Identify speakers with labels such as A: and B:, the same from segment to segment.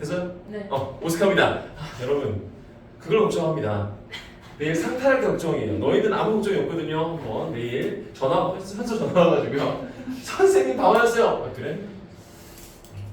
A: 됐어요?
B: 네.
A: 어, 오스카입니다. 아, 여러분, 그걸 걱정합니다. 내일 상탈할 게 걱정이에요. 너희들은 아무 걱정이 없거든요. 뭐 내일 전화 현서 전화 와가지고요. 선생님 다 왔어요. 아, 그래?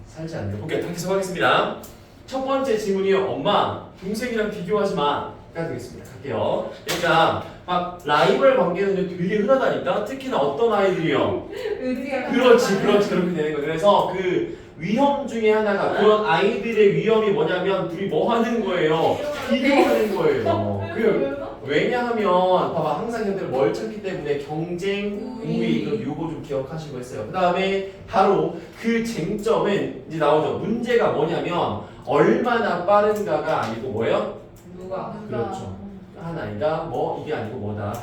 A: 살지 않네요. 오케이, 다 계속하겠습니다. 첫 번째 질문이요. 엄마, 동생이랑 비교하지 마. 가 되겠습니다. 갈게요. 그러니까 막 라이벌 관계는 되게 흔하다니까. 특히나 어떤 아이들이요.
B: 의지가
A: 그렇지, 그렇지, 그렇게 되는 거예요. 그래서 그 위험 중에 하나가 그런 아이들의 위험이 뭐냐면 둘이 뭐 하는 거예요? 비교하는 거예요. 그 왜냐하면 봐봐 항상 걔들 뭘 찾기 때문에 경쟁, 우위 그 요거 좀 기억하시고 했어요. 그 다음에 바로 그 쟁점은 이제 나오죠. 문제가 뭐냐면 얼마나 빠른가가 아니고 뭐예요?
B: 누가?
A: 그렇죠. 하나이다 뭐 이게 아니고 뭐다.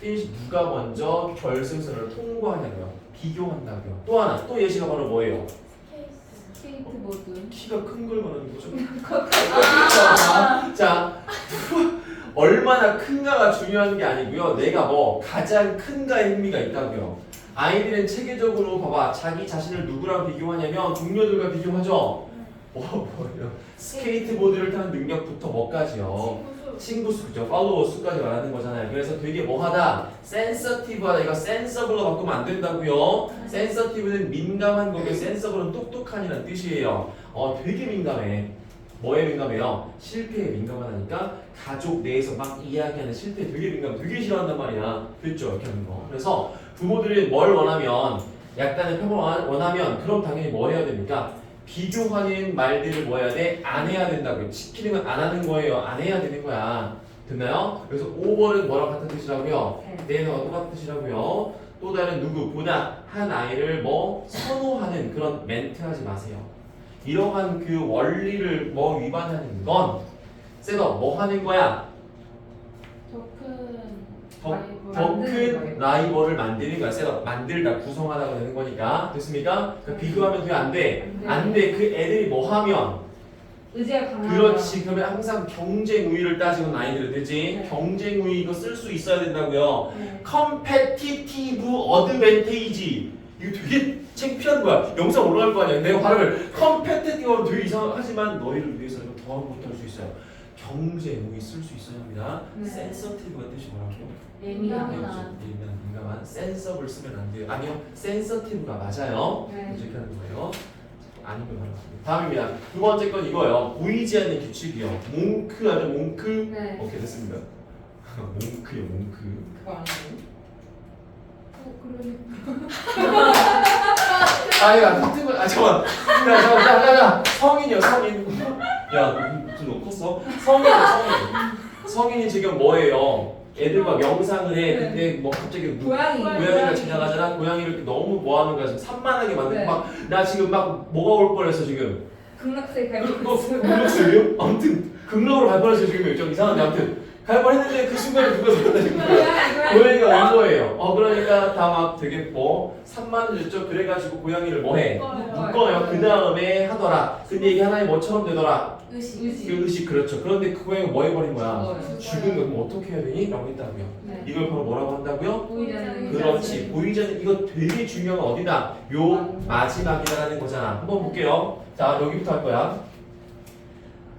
A: 누가 먼저 결승선을 통과하냐고요. 비교한다고요. 또 하나 또 예시가 바로 뭐예요?
B: 스케이트보드.
A: 키가 큰 걸 말하는 거죠. 자, 얼마나 큰가가 중요한 게 아니고요. 내가 뭐 가장 큰가에 흥미가 있다고요. 아이들은 체계적으로 봐봐 자기 자신을 누구랑 비교하냐면 동료들과 비교하죠. 뭐 뭐예요? 스케이트보드를 타는 능력부터 뭐까지요? 친구 수, 그죠? 팔로워 수까지 말하는 거잖아요. 그래서 되게 뭐하다? 센서티브하다. 이거 센서블로 바꾸면 안 된다고요. 센서티브는 민감한 거고 센서블은 똑똑한이라는 뜻이에요. 어, 되게 민감해. 뭐에 민감해요? 실패에 민감하다니까 가족 내에서 막 이야기하는 실패 되게 민감, 되게 싫어한단 말이야. 됐죠? 이렇게 하는 거. 그래서 부모들이 뭘 원하면 약간의 표범 원하면 그럼 당연히 뭐 해야 됩니까? 비교하는 말들을 뭐 해야 돼? 안 해야 된다고요. 시키는 건 안 하는 거예요. 안 해야 되는 거야. 됐나요? 그래서 5번은 뭐랑 같은 뜻이라고요? 내가 똑같은 뜻이라고요. 또 다른 누구 보다 한 아이를 뭐 선호하는 그런 멘트 하지 마세요. 이러한 그 원리를 뭐 위반하는 건 셋업 뭐 하는 거야? 더 큰 라이벌을 만드는 거야. 셋업 만들다 구성하다가 되는 거니까 됐습니까? 그 비교하면 돼안 돼? 안 돼. 그 애들이 뭐 하면
B: 의지가 강하다.
A: 그렇지. 그러면 항상 경쟁 우위를 따지는 아이들은 되지.
B: 네.
A: 경쟁 우위 이거 쓸 수 있어야 된다고요.
B: 네.
A: 컴페티티브 어드밴테이지 이거 되게 창피한 거야 영상 올라갈 거 아니야 내가 발음을 컴페티티브하면 되게 이상하지만 너희를 위해서 이거 더 못할 수 있어요 경쟁 우위 쓸수 있어야 합니다
B: 네.
A: 센서티브가 뜻이 뭐라고?
B: 예민한.
A: 예민한 민감한 센서블 쓰면 안 돼요 아니요 센서티브가 맞아요
B: 네.
A: 이렇게 하는 거예요 아니면 바로 다음입니다 두 번째 건 이거예요 보이지 않는 규칙이요 몽크 아주 몽크
B: 네.
A: 오케이 됐습니다 몽크요 몽크
B: 그거 아니에요?
A: 아니야 같은 거. 아 잠깐. 야 잠깐. 야야 야. 성인이요 성인. 야 좀 컸어. 성인이요 성인. 성인이 지금 뭐예요? 애들과 명상을 해. 근데 뭐 갑자기 무,
B: 고양이.
A: 고양이가 지나가잖아. 고양이를 이렇게 너무 뭐하는 거야. 지금 산만하게 만들고
B: 네.
A: 막나 지금 막 뭐가 올 뻔했어 지금.
B: 극락세
A: 너
B: 갈고 있어요.
A: 극락슬이요? 아무튼 극락으로 갈 뻔했어 지금 좀 이상한데 아무튼 갈 뻔 했는데 그 순간에 누가.
B: 고양이 고양이.
A: 고양이가 온 거예요. 어 그러니까 다 막 되게 뭐 산만해졌죠. 그래가지고 고양이를 뭐해? 묶어요. 그 다음에 하더라. 근데 이게 하나의 뭐처럼 되더라.
B: 의식. 의식.
A: 그 의식 그렇죠. 그런데 그 고양이가 뭐 해버린 거야?
B: 죽어요.
A: 죽은 거 그럼 어떻게 해야 되니? 라고 했다고요.
B: 네.
A: 이걸 바로 뭐라고 한다고요?
B: 보이지 않는
A: 그렇지. 보이지 않는 이거 되게 중요한 건 어디다? 요 마지막이라는 거잖아. 한번 볼게요. 자 여기부터 할 거야.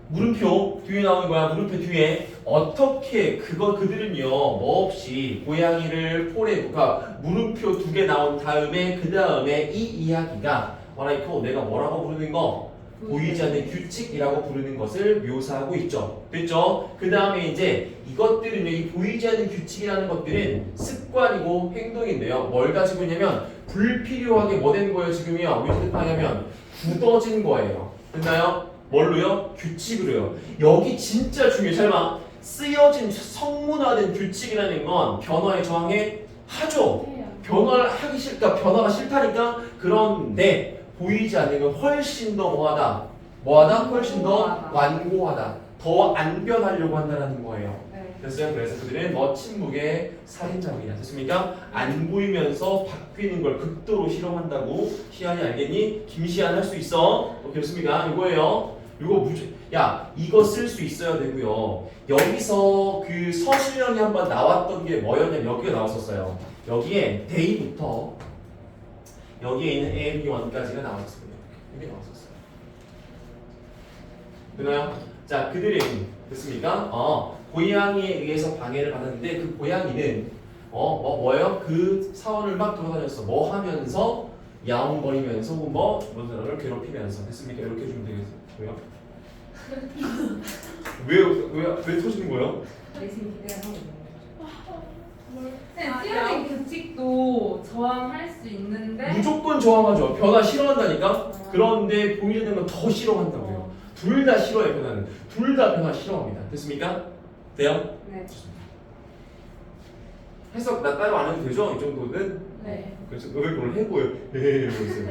A: 물음표 뒤에 나오는 거야. 물음표 뒤에 어떻게 그거 그들은요 뭐 없이 고양이를 폴에 그러니까 물음표 두 개 나온 다음에 그 다음에 이 이야기가 뭐라이코 내가 뭐라고 부르는 거 보이지 않는 규칙이라고 부르는 것을 묘사하고 있죠. 됐죠? 그 다음에 이제 이것들은요, 이 보이지 않는 규칙이라는 것들은 습관이고 행동인데요. 뭘 가지고 있냐면 불필요하게 뭐된 거예요, 지금이요? 위드파냐면 굳어진 거예요. 됐나요? 뭘로요? 규칙으로요. 여기 진짜 중요해. 잘 봐. 쓰여진 성문화된 규칙이라는 건 변화에 저항해 하죠. 변화를 하기 싫까 변화가 싫다니까 그런데 보이지 않는 건 훨씬 더 뭐하다 뭐하다 훨씬 더 완고하다 더 안 변하려고 한다는 거예요
B: 네.
A: 됐어요 그래서 그들은 뭐 침묵의 살인자입니다 됐습니까 안 보이면서 바뀌는 걸 극도로 싫어한다고 시안이 알겠니 김시안 할 수 있어 어, 됐습니까 이거예요 이거 무조 야 이거 쓸 수 있어야 되고요 여기서 그 서술형이 한번 나왔던 게 뭐였냐면 여기가 나왔었어요 여기에 데이부터 여기에 있는 A, B, 1까지가 나왔습니다. 이게 나왔었어요. 되나요? 자, 그들의 힘. 됐습니까? 어, 고양이에 의해서 방해를 받았는데 그 고양이는 어, 뭐, 뭐예요? 그 사원을 막 돌아다녔어. 뭐 하면서 야옹거리면서 뭐, 뭐 사람을 괴롭히면서 됐습니까? 이렇게 해주면 되겠고요. 왜, 왜, 왜 터지는 거예요?
B: 내심 기대가 하고 있는 거죠.
C: 네, 찌르는 규칙도 저항할 수 있는데
A: 무조건 저항하죠. 변화 싫어한다니까?
C: 아.
A: 그런데 보이는 건 더 싫어한다고요.
C: 어,
A: 둘다 싫어해, 변화는. 둘 다 변화 싫어합니다. 됐습니까? 돼요?
B: 네.
A: 해석 나 따로 안 해도 되죠? 이 정도는?
C: 네.
A: 그래서 왜 그걸 해보여? 네, 이러고 있어요.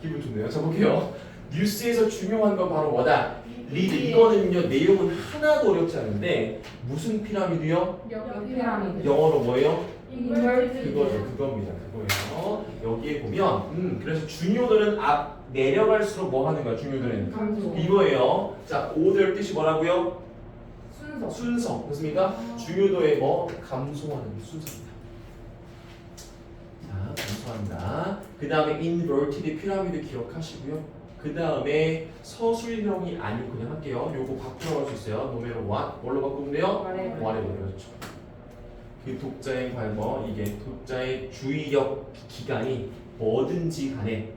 A: 기분 좋네요. 자, 볼게요. 뉴스에서 중요한 건 바로 뭐다? 리드. 이거는요, 내용은 하나도 어렵지 않은데, 무슨 피라미드요?
B: 역 피라미드.
A: 영어로 뭐예요? 그거죠, 그겁니다. 그거예요. 여기에 보면, 음, 그래서 중요도는 앞 내려갈수록 뭐 하는 거야, 중요도는?
B: 감소.
A: 이거예요. 자, 오der 뜻이 뭐라고요?
B: 순서.
A: 순서. 됐습니까? 중요도의 뭐? 감소하는 순서입니다. 자, 감소한다. 그 다음에 inverted 피라미드 기억하시고요. 그 다음에 서술형이 아니고 그냥 할게요. 요거 바꾸라고 할 수 있어요. 노메로 what? 뭘로 바꾸면 돼요? 말해보 그렇죠. 그 독자의 관뭐 이게 독자의 주의력 기간이 뭐든지 간에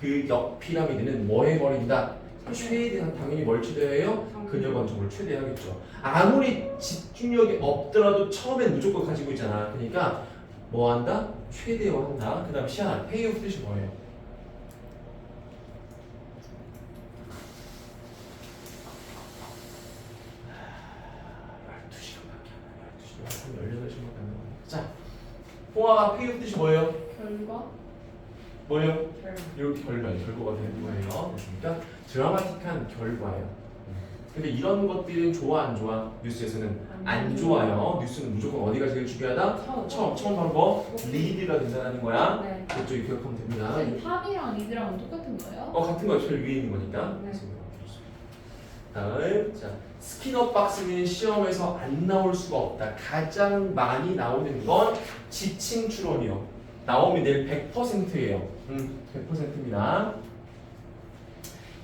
A: 그 역 피라미드는 뭐 해 버린다? 최대한 당연히 뭘 최대해요? 그녀 관점을 최대 하겠죠. 아무리 집중력이 없더라도 처음엔 무조건 가지고 있잖아. 그러니까 뭐 한다? 최대화한다. 그 다음 시한 페이오프 뜻이 뭐예요? 아, 12시간밖에 안 해요. 12시간, 한 18시간밖에 안 해요. 자, 홍화가 페이오프 뜻이 뭐예요?
C: 결과
A: 뭐예요?
B: 결.
A: 이렇게 결과, 결과가 되는 거예요. 그러니까 드라마틱한 결과예요. 근데 이런 것들은 좋아 안 좋아? 뉴스에서는 안 좋아요. 뉴스는 무조건 어디가 제일 중요하다?
B: 처음.
A: 처음 처음 바로 뭐 리드가 된다는 거야.
B: 네.
A: 그쪽 기억하면 됩니다.
C: 선생님 탑이랑 리드랑 똑같은 거예요?
A: 어 같은 거 제일 위에 있는 거니까.
B: 네.
A: 다음 자 스키너 박스는 시험에서 안 나올 수가 없다. 가장 많이 나오는 건 지칭 추론이요. 나오면 내일 100%예요. 음, 100%입니다.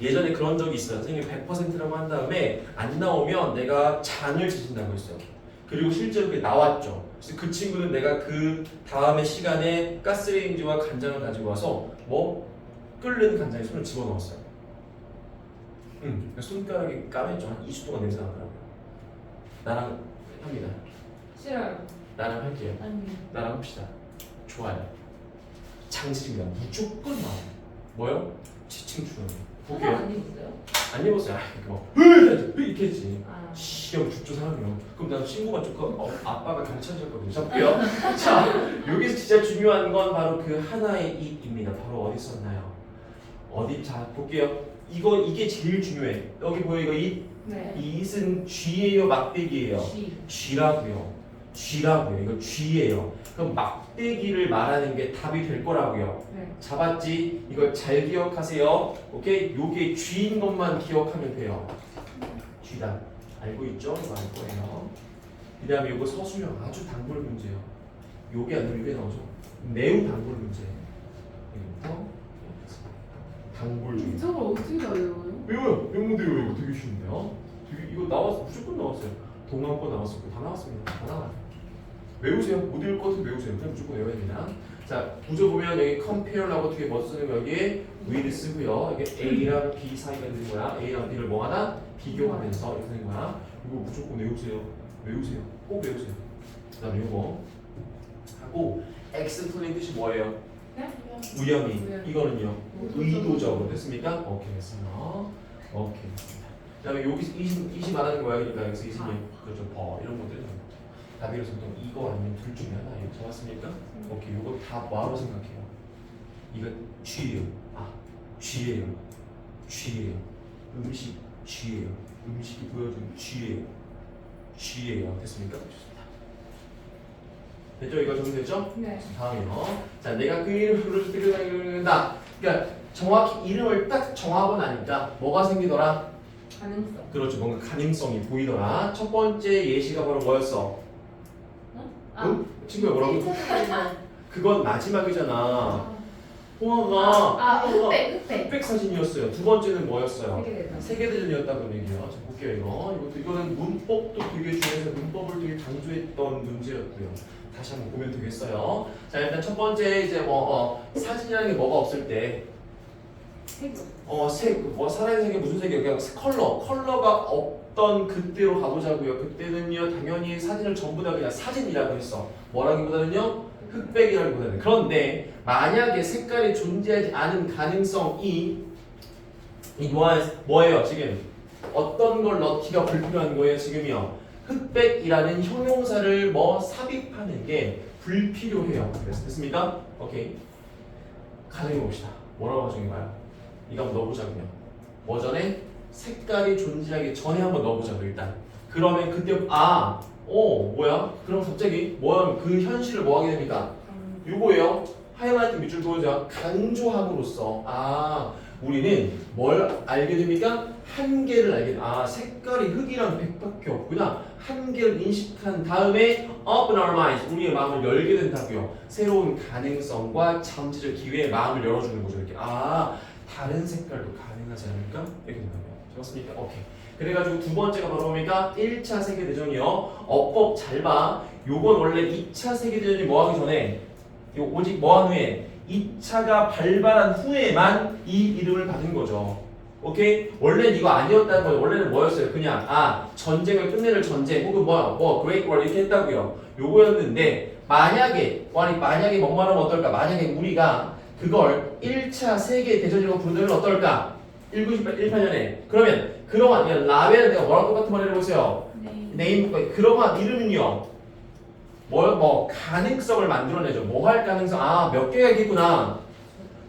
A: 예전에 그런 적이 있어요. 선생님 100%라고 한 다음에 안 나오면 내가 잔을 치신다고 했어요. 그리고 실제로 그게 나왔죠. 그래서 그 친구는 내가 그 다음에 시간에 가스레인지와 간장을 가지고 와서 뭐 끓는 간장에 손을 집어넣었어요. 응. 손가락이 까맸죠. 한 20분 동안 냄새 나더라고요. 나랑 합니다.
B: 싫어요.
A: 나랑 할게요.
C: 아니
A: 나랑 합시다. 좋아요. 장식입니다. 무조건 나와요. 뭐요? 지칭 추론. 볼게요.
B: 안 입었어요?
A: 안 입었어요. 아, 그거. 으 이렇게 했지.
B: 아.
A: 시험 죽죠 사람이요. 그럼 난 친구가 조금 어, 아빠가 경찰이었거든요. 자 볼게요. 자 여기서 진짜 중요한 건 바로 그 하나의 it입니다. 바로 어디 썼나요? 어디 자 볼게요. 이거 이게 제일 중요해. 여기 보여 이거 it.
B: 네.
A: 이 it은 쥐예요, 막대기예요.
B: G.
A: 쥐라고요. 쥐라고요. 이거 쥐예요. 그럼 막대기를 말하는 게 답이 될 거라고요.
B: 네.
A: 잡았지? 이거 잘 기억하세요. 오케이? 요게 쥐인 것만 기억하면 돼요. 쥐다. 알고 있죠? 이거 알 거예요. 그 다음에 요거 서술형 아주 단골 문제예요. 요게 아니라 요게 나오죠. 매우 단골 문제. 여기부터 단골 중에.
C: 저걸 어떻게 다 외워요?
A: 왜요? 명문대요 이거 되게 쉬운데요? 되게 이거 나왔 무조건 나왔어요. 거 나왔었고 다 나왔습니다. 다 나와요. 외우세요. 못 외울 것 같으면 외우세요. 그냥 무조건 외워야 됩니다. 자 구조 보면 여기 compare라고 뒤에 뭐 쓰는 거 여기 with 쓰고요. 이게 A랑 B 사이가 되는 거야. A랑 B를 뭐 하나 비교하면서 이렇게 되는 거야. 이거 무조건 외우세요. 외우세요. 꼭 외우세요. 그 다음에 이거 하고 X 틀린 뜻이 뭐예요?
B: 네?
A: 우연히.
B: 우연히.
A: 이거는요. 의도적으로 됐습니까? 오케이 됐어요. 오케이. 그 다음에 여기서 이심 말하는 거야. 그러니까 여기서 이심이 그렇죠. 버 이런 것들 그래서 보통 이거 아니면 둘 중에 하나예요. 잡았습니까? 오케이. 요거 다 뭐라고 생각해요? 이거 쥐예요. 아 쥐예요. 쥐예요. 음식 쥐예요. 음식이 보여주는 쥐예요. 쥐예요. 됐습니까? 좋습니다. 됐죠? 이거 정리됐죠?
B: 네.
A: 다음이요. 자, 내가 그 이름을 때 그런다. 그러니까 정확히 이름을 딱 정하고 나니까 뭐가 생기더라?
B: 가능성.
A: 그렇죠. 뭔가 가능성이 보이더라. 첫 번째 예시가 바로 뭐였어? 응? 친구야 뭐라고? 그건 마지막이잖아. 홍화가
C: 아
A: 홍화가
C: 흑백 흑백.
A: 흑백 사진이었어요. 두 번째는 뭐였어요?
C: 세계대전.
A: 세계대전이었다는 얘기예요. 자 볼게요 이거. 이것도 이거는 문법도 되게 중요해서 문법을 되게 강조했던 문제였고요. 다시 한번 보면 되겠어요. 자 일단 첫 번째 이제 뭐 어, 사진이라는 게 뭐가 없을 때
C: 세계.
A: 어, 색, 뭐 살아있는 색이 무슨 색이에요? 그냥 컬러, 컬러가 없 던 그때로 가보자고요. 그때는요, 당연히 사진을 전부 다 그냥 사진이라고 했어. 뭐라기보다는요, 흑백이라기보다는. 그런데 만약에 색깔이 존재하지 않은 가능성이 이 뭐, 뭐예요? 지금 어떤 걸 넣기가 불필요한 거예요? 지금이요. 흑백이라는 형용사를 뭐 삽입하는 게 불필요해요. 그래서 됐습니까? 오케이. 가정해 봅시다. 뭐라고 가정해봐요? 이거 한번 넣어보자고요. 뭐 전에 색깔이 존재하기 전에 한번 넣어보자고 일단. 그러면 그때 아, 어 뭐야? 그럼 갑자기 뭐야? 그 현실을 뭐 하게 됩니까? 요거예요. 하이라이트 밑줄 그어자 강조함으로써 아 우리는 뭘 알게 됩니까? 한계를 알게 돼. 아 색깔이 흑이랑 백밖에 없구나. 한계를 인식한 다음에 open our minds 우리의 마음을 열게 된다고요. 새로운 가능성과 잠재적 기회에 마음을 열어주는 거죠. 이렇게 아 다른 색깔도 가능하지 않을까? 이렇게 된다고요. 좋습니까? 오케이. 그래가지고 두 번째가 바로 뭡니까? 1차 세계대전이요. 어법 잘 봐. 요건 원래 2차 세계대전이 뭐 하기 전에 요 오직 뭐 한 후에 2차가 발발한 후에만 이 이름을 받은 거죠. 오케이? 원래는 이거 아니었다는 거예요. 원래는 뭐였어요? 그냥 아 전쟁을 끝내는 전쟁 혹은 뭐야 뭐 Great War 이렇게 했다고요. 요거였는데 만약에 아니 만약에 뭐만 하면 어떨까? 만약에 우리가 그걸 1차 세계 대전이라고 부르면 어떨까? 1918년에 그러면 그러한 라벨은 내가 뭐랑 똑같은 말을 해보세요.
C: 네.
A: 네임 그러한 이름은요. 뭐, 뭐 가능성을 만들어내죠. 뭐 할 가능성? 아, 몇 개가 있겠구나.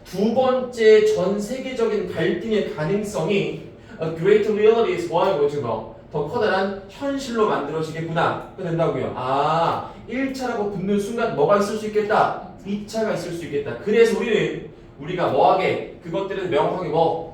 A: 두 번째 전 세계적인 갈등의 가능성이 a great reality is 뭐하고 지금 뭐, 더 커다란 현실로 만들어지겠구나. 그 된다고요. 아, 1차라고 붙는 순간 뭐가 있을 수 있겠다. 2차가 있을 수 있겠다. 그래서 우리는 우리가 뭐하게 그것들을 명확하게 뭐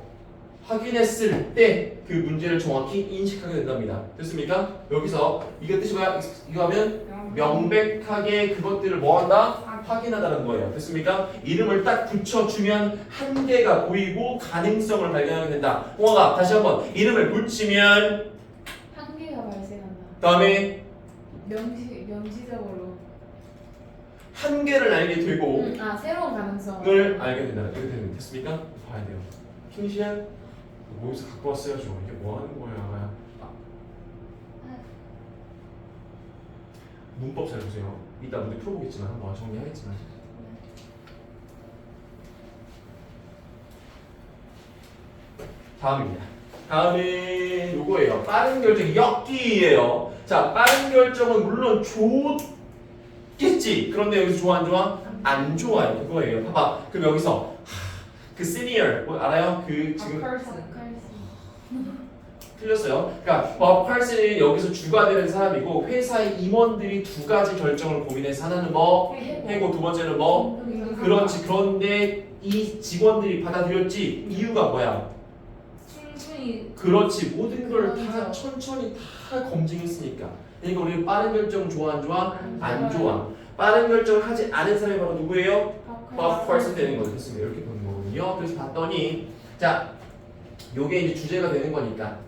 A: 확인했을 때 그 문제를 정확히 인식하게 된답니다. 됐습니까? 여기서 이게 뜻이 뭐야? 이거 하면 명백하게 그것들을 뭐한다? 확인하다는 거예요. 됐습니까? 이름을 딱 붙여주면 한계가 보이고 가능성을 발견하게 된다. 홍아가 다시 한번 이름을 붙이면
C: 한계가 발생한다.
A: 다음에
C: 명시 명시적으로.
A: 한계를 알게 되고
C: 음, 아 새로운 가능성.
A: 을 알게 된다. 이렇게 되면 됐습니까? 봐야 돼요. 킹시안 모여서 갖고 왔어야죠. 이게 뭐 하는 거야? 아. 문법 잘 보세요. 이따 문제 풀어보겠지만 한번 정리하겠지만. 다음입니다. 다음은 요거예요. 빠른 결정 역기예요. 자, 빠른 결정은 물론 좋겠지. 그런데 여기서 좋아 안 좋아? 안 좋아요. 그거예요. 봐봐. 그럼 여기서 하, 그 시니어 뭐 알아요? 그 지금. 틀렸어요. 그러니까 법 칼슨이 여기서 주가 되는 사람이고 회사의 임원들이 두 가지 결정을 고민해서 하나는 뭐 해고 두 번째는 뭐 그렇지. 그런데 이 직원들이 받아들였지 이유가 뭐야?
C: 충분히
A: 그렇지. 모든 걸 다. 천천히 다 검증했으니까. 그러니까 우리는 빠른 결정 좋아 안 좋아?
C: 안. 좋아.
A: 빠른 결정을 하지 않은 사람이 바로 누구예요? 법
C: 아,
A: 컬슨 되는 거죠. 됐습니다. 이렇게 보는 거거든요. 그래서 봤더니 자, 요게 이제 주제가 되는 거니까.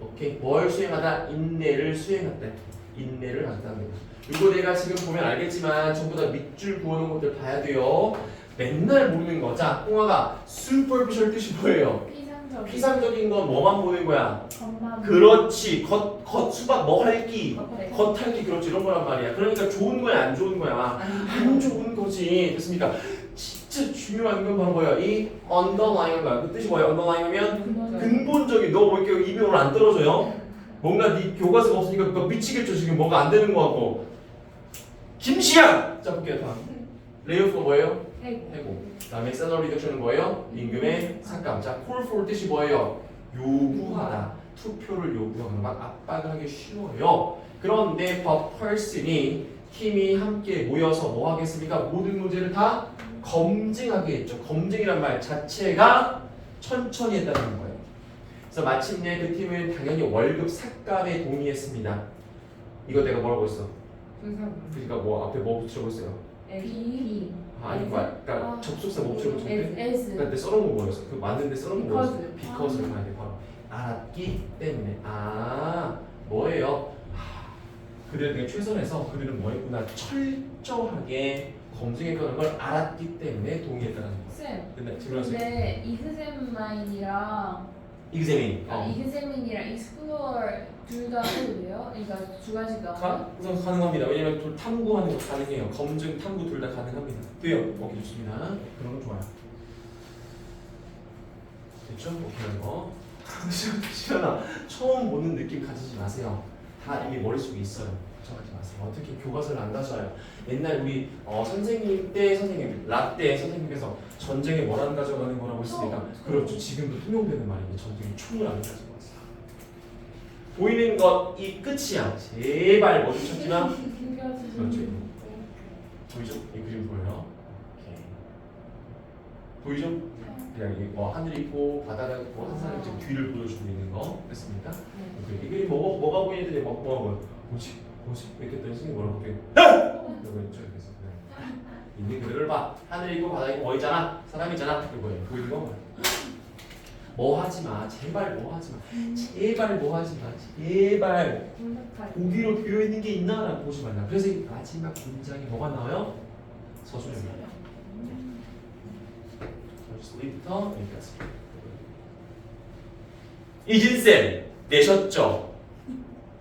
A: 오케이. 뭘 수행하다? 인내를 수행한다. 인내를 한답니다. 이거 내가 지금 보면 알겠지만 전부 다 밑줄 그어놓은 것들 봐야 돼요. 맨날 모르는 거. 자, 홍아가 superficial 뜻이 뭐예요?
C: 피상적.
A: 피상적인 건 뭐만 보는 거야?
C: 겉만.
A: 그렇지. 겉, 겉 수박 뭐 할기. 겉할기 그렇지. 이런 거란 말이야. 그러니까 좋은 거야, 안 좋은 거야? 안 좋은 거지. 됐습니까? 진짜 중요한 건 바로 뭐야? 이 underlying 거야. 그 뜻이 뭐야? underlying 하면 근본적인 너 왜 이렇게 입이 오늘 안 떨어져요? 뭔가 네 교과서가 없으니까 그거 미치겠죠 지금 뭔가 안 되는 거 같고 김시양! 자 볼게요 다음 레이오프가 뭐예요?
C: 해고.
A: 해고 다음에 셀러리 리덕션은 뭐예요? 임금의 삭감 자 call for 뜻이 뭐예요? 요구하다 투표를 요구하는 막 압박을 하기 쉬워요 그런데 법 펄슨이 팀이 함께 모여서 뭐 하겠습니까? 모든 문제를 다 검증하게 했죠 검증이란 말 자체가 천천히 했다는 거예요 그래서 마침내 그 팀은 당연히 월급 삭감에 동의했습니다 이거 내가 뭐라고 했어? 그러니까 뭐 앞에 뭐 붙여보세요
C: B.
A: 아, 아니 그러니까
B: 아.
A: 접속사 정대
C: S
A: 그러니까 근데 써놓은 거 뭐였어? 그 맞는데 써놓은 거 뭐였어? 비커스를 가야 돼 바로 알았기 때문에 아 뭐예요? 하, 그들은 되게 최선에서 그들은 뭐 했구나 철저하게 검증했다는 걸 알았기 때문에 동의했다는 거
C: 쌤
A: 근데 질문하세요
C: 근데 이그셈라인이랑
A: 이그제민
C: 아,
A: 어.
C: 이그셈인이랑 익스플로어 둘다 해도 돼요? 그러니까 두 가지 다
A: 가, 우선 가능합니다. 왜냐면 둘 탐구하는 거 가능해요. 검증, 탐구 둘 다 가능합니다. 돼요. 오케이 좋습니다. 그런 거 좋아요. 됐죠? 오케이 하는 거. 시연아 처음 보는 느낌 가지지 마세요. 다 이미 머릿속에 있어요. 걱정하지 마세요. 어떻게 교과서를 안 가져와요? 옛날 우리 어, 선생님 때 선생님 라때 선생님께서 전쟁에 뭘 안 가져가는 거라고 했으니까
C: 총, 총.
A: 그렇죠. 지금도 통용되는 말이에요. 전쟁에 총을 안 가져가서 보이는 것 이 끝이야. 제발 뭐좀 찾지마. 그렇죠. 보이죠? 이 그림 보여요? 보이죠? 그냥 이뭐 하늘이 있고 바다가 있고 한 사람이 지금 뒤를 보여주고 있는 거 됐습니까? 오케이. 이 그림 뭐가 뭐가 보이는데 뭐 뭐가 보여? 뭐지? 뭐지? 이렇게 선생님 뭐라고 그래? 이러고 있죠 이렇게 해서 그냥 있는 그대로를 봐. 하늘 있고 바다 있고 뭐 있잖아? 사람 있잖아? 이거 뭐예요? 보이는 거? 뭐 하지 마. 제발 뭐 하지 마. 제발 뭐 하지 마. 제발. 고기로 되어 있는 게 있나라고 보지 말라. 그래서 이 마지막 문장이 뭐가 나와요? 서술입 서술부터 여기까지. 이진쌤 내셨죠?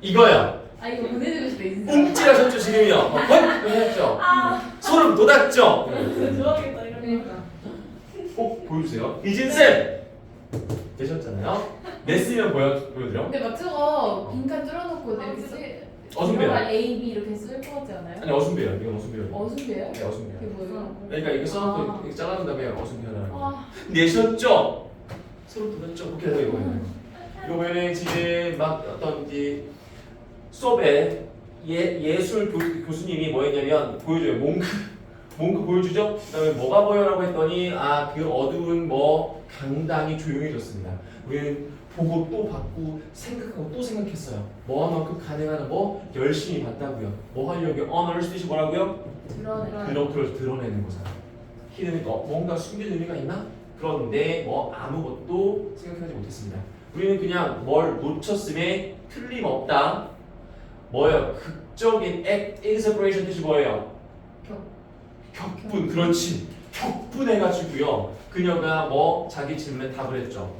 A: 이거야.
C: 아 이거 보내주고 싶다 이진쌤
A: 움찔하셨죠 지금요? 어, 헛! 하셨죠? 소름 돋았죠?
B: 좋아하겠다 이런 거.
C: 그러니까
A: 꼭 보여주세요. 이진쌤 되셨잖아요. 냈으면 보여 보여드려.
C: 근데 막 저거 빈칸 뚫어놓고 이렇게 쓰
A: 어순배요.
C: A, B 이렇게 쓸 것 같지 않아요?
A: 아니 어순배요. 이건 어순배요.
C: 어순배요?
A: 네 어순배요.
C: 그게 뭐예요?
A: 그러니까 이거 써놓고
C: 아.
A: 이렇게 잘라놓은 다음에 어순배라는 거.
C: 아
A: 내셨죠? 소름 돋았죠? 그렇게 해서 이거 보여요. 이거 보면은 지금 막 어떤 이제 수업에 예, 예술 교, 교수님이 뭐 했냐면 보여줘요. 몽크 몽크 보여주죠? 그 다음에 뭐가 보여라고 했더니 아 그 어두운 뭐 강당이 조용해졌습니다. 우리는 보고 또 받고 생각하고 또 생각했어요. 뭐 하만큼 가능한 뭐 열심히 봤다고요. 뭐 하려고요? 언어를 뜻이 뭐라고요?
C: 드러내
A: 그런 걸 드러내는 거잖아. 히든 어, 뭔가 숨긴 의미가 있나? 그런데 뭐 아무것도 생각하지 못했습니다. 우리는 그냥 뭘 놓쳤음에 틀림없다. 뭐예요? 극적인 액, exaggeration 뜻이 뭐예요?
C: 격.
A: 격분, 그렇지. 격분해가지고요. 그녀가 뭐 자기 질문에 답을 했죠.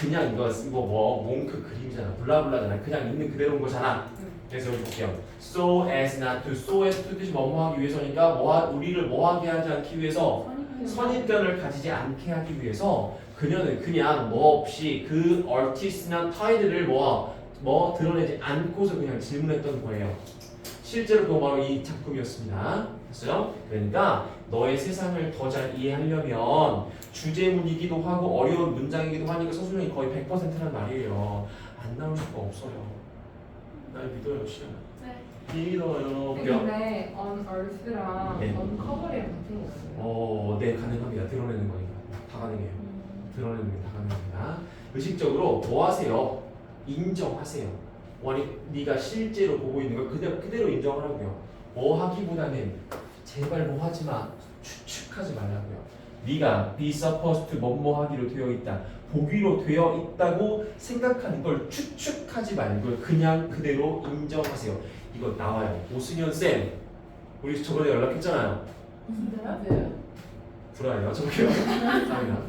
A: 그냥 이거 이거 뭐 몽크 그림이잖아. 블라블라잖아. 그냥 있는 그대로인 거잖아. 그래서 여기 볼게요. So as not to, so as to 뜻이 뭐뭐 하기 위해서니까 뭐 하- 우리를 뭐 하게 하지 않기 위해서 선입견을 가지지 않게 하기 위해서 그녀는 그냥 뭐 없이 그 artist나 타이드를 뭐, 뭐 드러내지 않고서 그냥 질문했던 거예요. 실제로 그거 바로 이 작품이었습니다. 됐어요? 그러니까 너의 세상을 더 잘 이해하려면 주제문이기도 하고 어려운 문장이기도 하니까 서술형이 거의 100%란 말이에요. 안 나올 수가 없어요. 날 믿어요, 시연.
B: 네.
A: 믿어요. 볼게요.
C: 근데 on earth랑
A: 네.
C: on cover이랑 같은 거예요?
A: 어, 네 가능합니다. 드러내는 거니까 다 가능해요. 드러내는 게 다 가능합니다. 의식적으로 뭐 하세요? 인정하세요. 원이 네가 실제로 보고 있는 걸 그대로 그대로 인정하라고요. 뭐 하기보다는 제발 뭐 하지 마. 추측하지 말라고요. 네가 be supposed to 뭐뭐 하기로 되어 있다. 보기로 되어 있다고 생각하는 걸 추측하지 말고 그냥 그대로 인정하세요. 이거 나와요. 오승현 쌤, 우리 저번에 연락했잖아요.
C: 맞아요
A: 불안해요. 저기요. 아니다.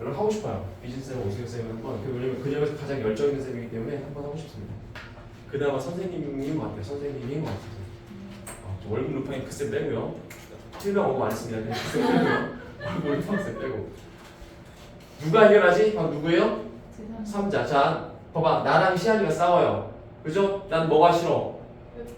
A: 연락 하고 싶어요. 비진 쌤, 오승현 쌤 한번. 그 왜냐면 그녀에서 가장 열정 있는 쌤이기 때문에 한번 하고 싶습니다. 그나마 선생님인 것 같아요. 선생님인 것 같아요. 어, 저 월급 루팡이 그쌤 빼고요. 필명 언급 안 했습니다. 그냥. 월급 루팡 쌤 빼고. 누가 해결하지? 아 누구예요? 3자. 자, 봐봐. 나랑 시안이가 싸워요. 그죠? 난 뭐가 싫어?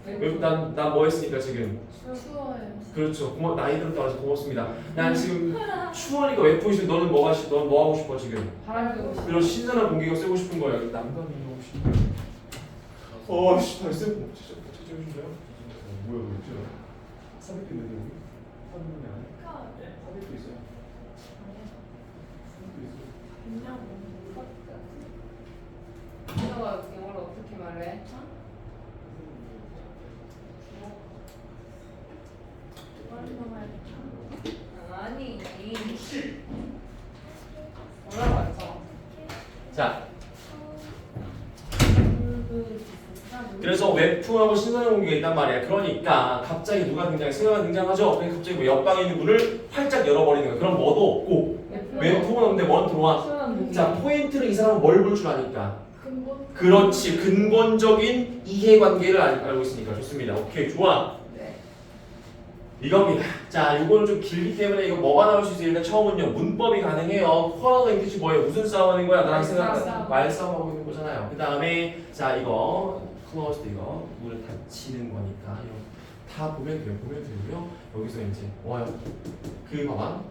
A: 왜, 난, 난 뭐 했으니까 지금?
B: 추워요.
A: 그렇죠. 고마, 나이 들었다 그래서 고맙습니다. 난 지금 추원이가 왜 보이시 넌 뭐가 싫, 넌뭐 하고 싶어 지금?
C: 바람 쐬고 싶어
A: 이런 신선한 공기가 쐬고 싶은 거야. 남감이 혹시? 어, 씨, 뭐뭐 찾아 주실래요? 어, 뭐야, 왜 이렇게? 사백도 있는데 찾으면 사귈 수 있어요. 사귈 수 있어요.
C: 너가 영어를 어떻게 말해? 아니. 뭐라고 했어?
A: 자, 그래서 웹툰하고 신선한 공기가 있단 말이야. 그러니까 갑자기 누가 등장, 세아가 등장하죠. 그러니까 갑자기 뭐 옆방에 있는 문을 활짝 열어버리는 거야. 그럼 뭐도 없고 웹툰은 없는데 뭐는 들어와. 자, 포인트는 이 사람은 뭘 볼 줄 아니까.
B: 근본.
A: 그렇지. 근본적인 이해관계를 알- 알고 있으니까 좋습니다. 오케이, 좋아.
C: 네.
A: 이겁니다. 자, 요거는 좀 길기 때문에 이거 뭐가 나올 수 있어요? 일단 처음은요, 문법이 가능해요. 쿼러가 이 뜻이 뭐예요? 무슨 싸움하는 거야? 나랑 생각
C: 말싸움.
A: 말싸움하고 있는 거잖아요. 그 다음에 자 이거 클로스드 이거 문을 닫히는 거니까 다 보면 돼요. 보면 되고요. 여기서 이제 뭐요? 그 봐봐.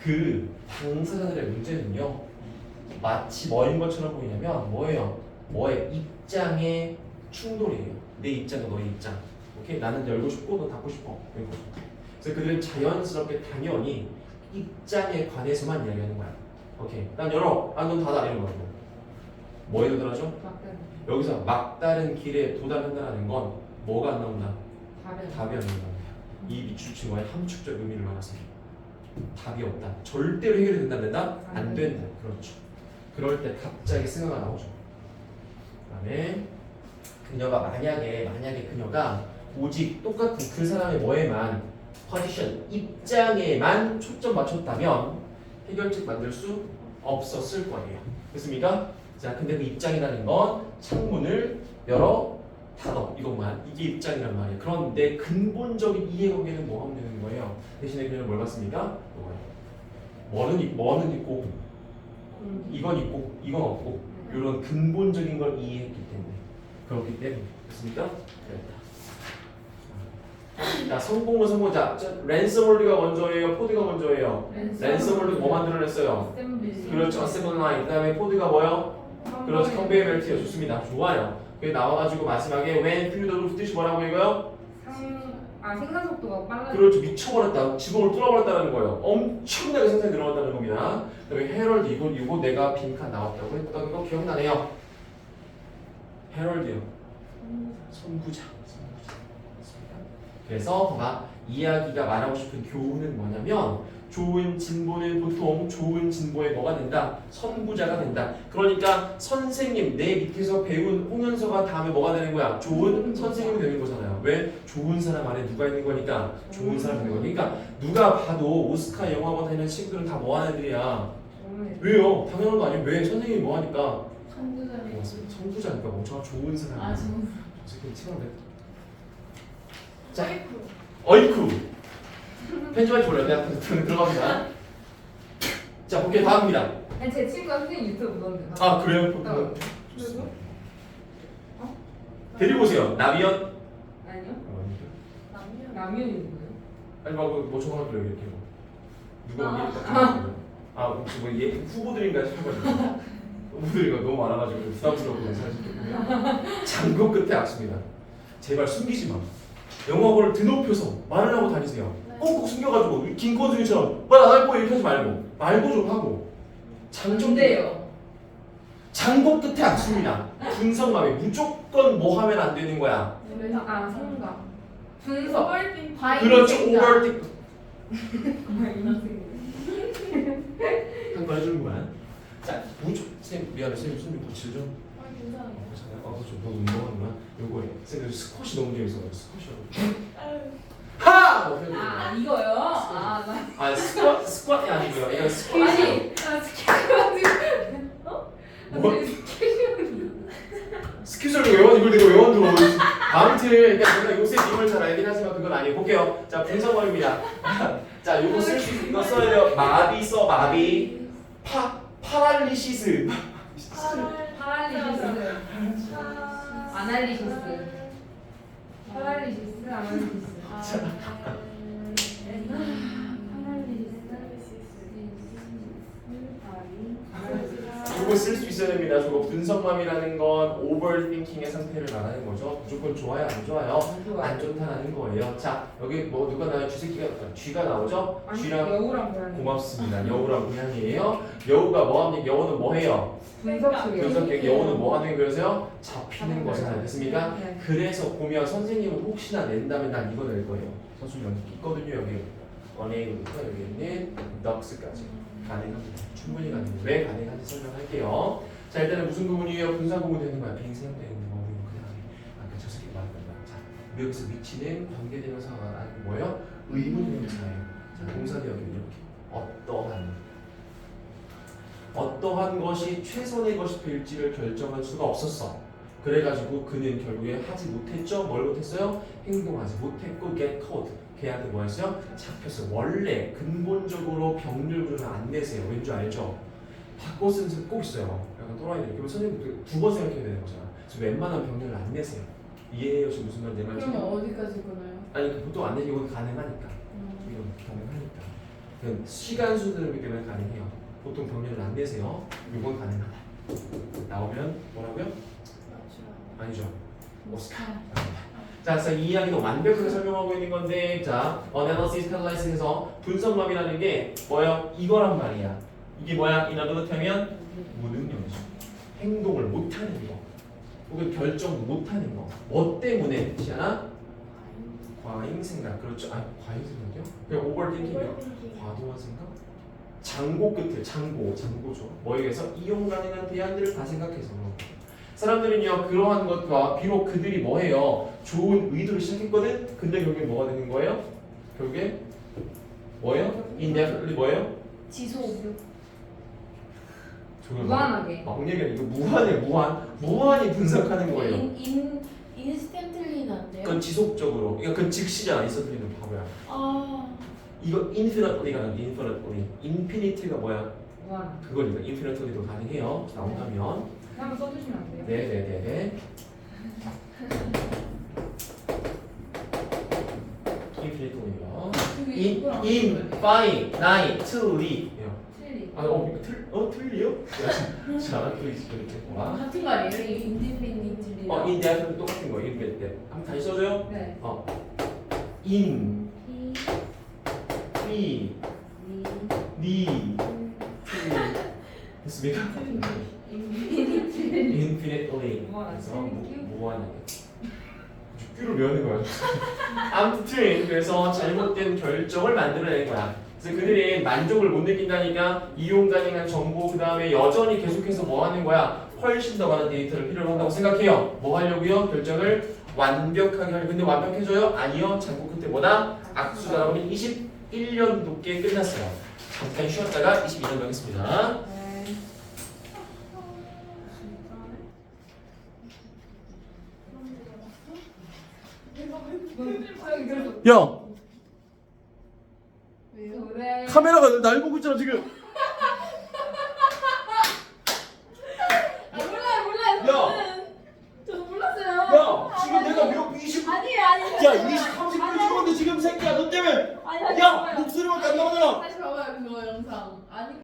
A: 그 당사자들의 문제는요. 마치 뭐인 것처럼 보이냐면 뭐예요? 뭐의 입장의 충돌이에요. 내 입장과 너의 입장. 오케이? 나는 열고 싶고 너 닫고 싶어. 그래서 그들은 자연스럽게 당연히 입장에 관해서만 이야기하는 거야. 오케이. 난 열어. 아, 넌 닫아. 이런 거고. 뭐에 도달하죠? 여기서 막다른 길에 도달한다는 건 뭐가 안 나온다?
C: 다른.
A: 답이 안 나온다. 이 친구의 함축적 의미를 말해서 답이 없다. 절대로 해결이 된다 안 된다? 안 된다. 그렇죠. 그럴 때 갑자기 승화가 나오죠. 그다음에 그녀가 만약에 만약에 그녀가 오직 똑같은 그 사람의 뭐에만 포지션 입장에만 초점 맞췄다면 해결책 만들 수 없었을 거예요. 됐습니까? 자, 근데 그 입장이라는 건 창문을 열어 닫어 이것만 이게 입장이란 말이에요. 그런데 근본적인 이해관계는 뭐 하면 되는 거예요? 대신에 그녀는 뭘 봤습니까? 이거예요. 뭐는 있- 뭐는 있고 이건 있고 이건 없고 이런 근본적인 걸 이해했기 때문에 그렇기 때문에 됐습니까? 자 성공은 성공 자 자, 랜섬월드가 먼저예요 포드가 먼저예요 랜섬월드 뭐 만들어냈어요? 그렇죠 어셈블 라인 그 다음에 포드가 뭐요? 그렇죠 컨베이어 벨트요 좋습니다. 좋아요. 그게 나와가지고 마지막에 when the roof 뜻이 뭐라고 읽어요?
C: 아 생산 속도가 빨라.
A: 그렇죠. 미쳐버렸다 지붕을 뚫어버렸다는 거예요. 엄청나게 생산이 늘어났다는 겁니다. 그 다음에 헤럴드 이거 이거 내가 빈칸 나왔다고 했던 거 기억나네요. 헤럴드요. 선구자 선구자. 그래서 봐봐 이야기가 말하고 싶은 교훈은 뭐냐면 좋은 진보는 보통 좋은 진보에 뭐가 된다? 선구자가 된다. 그러니까 선생님 내 밑에서 배운 홍현서가 다음에 뭐가 되는 거야? 좋은 선생님이 되는 거잖아요. 왜? 좋은 사람 안에 누가 있는 거니까 좋은 사람이 되는 거니까 누가 봐도 오스카 영화관 다니는 친구들은 다 뭐하는 애들이야. 왜요? 당연한 거 아니에요? 왜? 선생님이 뭐하니까?
C: 선구자네.
A: 선구자니까 엄청 좋은 사람.
C: 아 좀.
A: 저 새끼 치는데. 자. 어이쿠 편집할 줄 몰라요 내가 들- 들어갑니다 자 볼게요 다음입니다
C: 아니 제 친구가 선생님 유튜브 보던데.
A: 아 그래요?
C: 어.
A: 좋습니다. 데리고 오세요 나비연
C: 아니요.
B: 남녀.
C: 라면이 누구예요?
A: 아니 막뭐 전화 드려요 이렇게 뭐 누가
B: 아.
A: 있다 아 혹시 뭐얘 후보들인가 싶어가지고 후보들이가 너무 많아가지고 부담스럽고 사실 좀 장고 끝에 악수입니다 제발 숨기지 마 영화관을 드높여서 말을 하고 다니세요 꼭꼭 숨겨가지고 김건중이처럼 뭐야 나할 거야 이렇게 하지 말고 말고 좀 하고 장좀
C: 근데요.
A: 장고 끝에 악수입니다 분석맘이 무조건 뭐 하면 안 되는 거야
C: 아 생각. 분석.
B: 오버띵.
A: 그렇죠
C: 생각.
A: 오버틱 한번 해주는 거야 자 무조건 쌤 미안해 쌤 손좀 고칠
B: 좀아 괜찮아요.
A: 괜찮아요? 어, 좀 너무 운동하는구나 요거예요 쌤 스쿼시 너무 재밌어요 스쿼시 하!
C: 아 이거요? 아 나.
A: 아 스쿼 스쿼트이 아니고요 이거 스쿼시
C: 아니 나 스케줄 어? 나
A: 뭐?
C: 지금 스케줄.
A: 스키줄로 외원 이걸 내가 외원 들어 아무튼 그러니까 제가 요새 님을 잘 알긴 하지만 그건 아니에요 볼게요 자 분석원입니다 자 요거 쓸 수 이거 써야 돼요 마비 써 마비 파 파랄리시스
C: 파랄리시스. 아날리시스. 파랄리시스 아날리시스.
A: 요거 쓸 수 있어야 됩니다 저거 분석맘이라는 건 오버띵킹의 상태를 말하는 거죠 무조건 좋아요 안 좋아요 안 좋다는 거예요 자 여기 뭐 누가 나와요 쥐새끼가 쥐가 나오죠 쥐랑
C: 여우랑 고양이.
A: 고맙습니다 여우랑 고양이에요 여우가 뭐합니까 여우는 뭐해요
C: 분석술이요.
A: 분석객 여우는 뭐 하는 거였어요? 잡히는 거잖아요. 됐습니까?
C: 네.
A: 그래서 보면 선생님은 혹시나 낸다면 난 이거 낼 거예요. 선수 여기 있거든요. 여기 원웨이부터 여기 있는 덕스까지 가능합니다. 충분히 가능해요. 왜 가능한지 설명할게요. 자 일단은 무슨 구문이에요? 분사 구문 되는 거야. 빈생되는 거 아까 저 새끼 말했던 거야. 자 여기서 위치는 관계대명사가 아니고 뭐예요? 의문대명사예요. 자 동사대역은 이렇게 어떠한 어떠한 것이 최선의 것이 될지를 결정할 수가 없었어. 그래가지고 그는 결국에 하지 못했죠. 뭘 못했어요? 행동하지 못했고 get caught. 걔한테 뭐 했어요? 잡혔어요. 원래 근본적으로 병렬 구조는 안 내세요. 왠지 알죠? 바꿔 쓰는 꼭 있어요. 약간 또라이들. 그러면 선생님 두 번 생각해야 되는 거잖아. 그래서 웬만한 병렬을 안 내세요. 이해해요? 지금 무슨 말내 말인지?
C: 그러면 어디까지 끊어요?
A: 아니 그 보통 안 내는 경우는 가능하니까.
C: 음.
A: 이건 가능하니까. 그건 시간 순서이기 때문에 가능해요. 보통 병렬을 안 내세요. 이건 가능하다. 나오면 뭐라고요? 아니죠. 오스카. 자, 그래서 이 이야기도 완벽하게 설명하고 있는 건데, 자, analysis, analysis에서 분석법이라는 게 뭐야? 이거란 말이야. 이게 뭐야? other words 하면 무능력이죠. 행동을 못하는 거, 혹은 결정 못하는 거. 뭐 때문에? 시아나? 과잉 생각. 그렇죠. 아, 과잉 생각이요? 그냥 overthinking이요. 과도한 생각? 장고 끝에 장고, 장고죠. 뭐에 의해서 이용 가능한 대안들을 다 생각해서. 사람들은요 그러한 것과 비록 그들이 뭐해요 좋은 의도를 시작했거든. 근데 결국에 뭐가 되는 거예요? 결국에 뭐예요? 인데finitely 뭐예요?
C: 지속
A: 저걸
C: 무한하게.
A: 막 얘기하 이거 무한이에요 무한 무한히 분석하는 거예요.
B: 인, 인, 인스턴틀리는 안 돼요?
A: 그건 지속적으로. 그러니까 그건 즉시잖아. 있어드리는 바보야.
B: 아,
A: 이거 infinitely가 아니라 infinitely. infinity가 뭐야?
C: 무한.
A: 그거니까 infinitely도 가능해요. 나온다면.
C: 한번 써주시면 안 돼요?
A: 네네네네.
C: 그게 이거랑 거예요?
A: fine, nine, truly.
C: 틀리.
A: 아, 어, 이거 틀, 어, 틀리요? 야, 자, 또 있을 와.
C: 같은 거 아니에요? 이-
B: 인디페니틀리.
A: 어, 대학은 똑같은 거, 때. 한번 다시 써줘요.
C: 네.
A: 어, in,
B: 이, 이,
A: the, truly. 됐습니까?
B: 인피니틀리.
A: infinitely.
C: 무한하게.
A: 그래서 무- 무한하게. 큐를 외우는 거야. 아무튼 그래서 잘못된 결정을 만들어낸 거야. 그래서 그들이 만족을 못 느낀다니까 이용 가능한 정보 그 다음에 여전히 계속해서 뭐 하는 거야? 훨씬 더 많은 데이터를 필요로 한다고 생각해요. 뭐 하려고요? 결정을 완벽하게 하려. 근데 완벽해져요? 아니요. 잠고 그때 뭐다? 악수다 라고는 21년 높게 끝났어요. 잠깐 쉬었다가 22년 가겠습니다.
C: 네.
A: 야
C: 그래.
A: 카메라가 날 보고 있잖아 지금.
B: 아, 몰라요, 몰라요.
A: 야!
B: 저는. 저도 몰랐어요.
A: 야 지금 내가 몇 20.
B: 아니에요, 아니에요.
A: 야 20, 30분 찍었는데 지금 새끼야 너 때문에
B: 아니, 다시
A: 야
B: 봐봐요.
A: 목소리밖에 안 나오잖아
B: 다시 봐봐요, 그거 영상. 아니,